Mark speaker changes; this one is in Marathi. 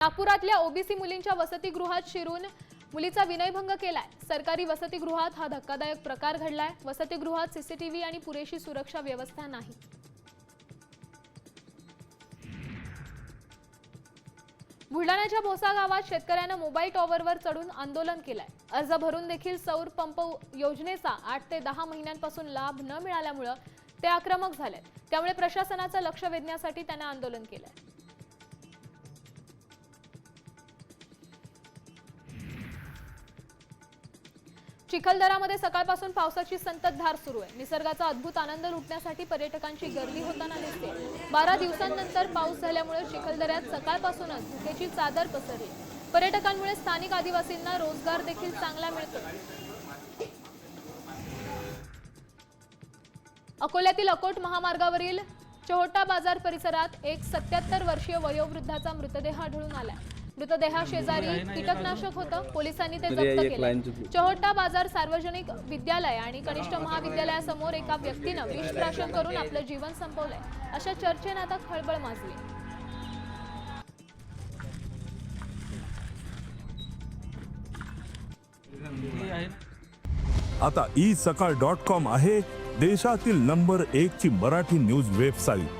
Speaker 1: नागपुरातल्या ओबीसी मुलींच्या वसतिगृहात शिरून मुलीचा विनयभंग केलाय. सरकारी वसतिगृहात हा धक्कादायक प्रकार घडलाय. वसतिगृहात सीसीटीव्ही आणि पुरेशी सुरक्षा व्यवस्था नाही. बुलढाण्याच्या भोसा गावात शेतकऱ्यानं मोबाईल टॉवरवर चढून आंदोलन केलंय. अर्ज भरून देखील सौर पंप योजनेचा आठ ते दहा महिन्यांपासून लाभ न मिळाल्यामुळं ते आक्रमक झालेत. त्यामुळे प्रशासनाचं लक्ष वेधण्यासाठी त्यानं आंदोलन केलंय. चिखलदरामध्ये सकाळपासून पावसाची संततधार सुरू आहे. निसर्गाचा अद्भुत आनंद लुटण्यासाठी पर्यटकांची गर्दी होताना दिसते. बारा दिवसांनंतर पाऊस झाल्यामुळे चिखलदऱ्यात सकाळपासूनच धुकेची चादर पसरली. पर्यटकांमुळे स्थानिक आदिवासींना रोजगार देखील चांगला मिळतो. अकोल्यातील अकोट महामार्गावरील चोहटा बाजार परिसरात एक सत्याहत्तर वर्षीय वयोवृद्धाचा मृतदेह आढळून आला मृतदेहाशेजारी कीटकनाशक होतं. पोलिसांनी ते जप्त केलं चोहटा बाजार सार्वजनिक विद्यालय आणि कनिष्ठ महाविद्यालयासमोर एका व्यक्तीनं विष प्राशन करून आपलं जीवन संपवलंय. अशा चर्चेनं आता खळबळ माजली.
Speaker 2: आता ई सकाळ डॉट कॉम आहे देशातील नंबर एक ची मराठी न्यूज वेबसाईट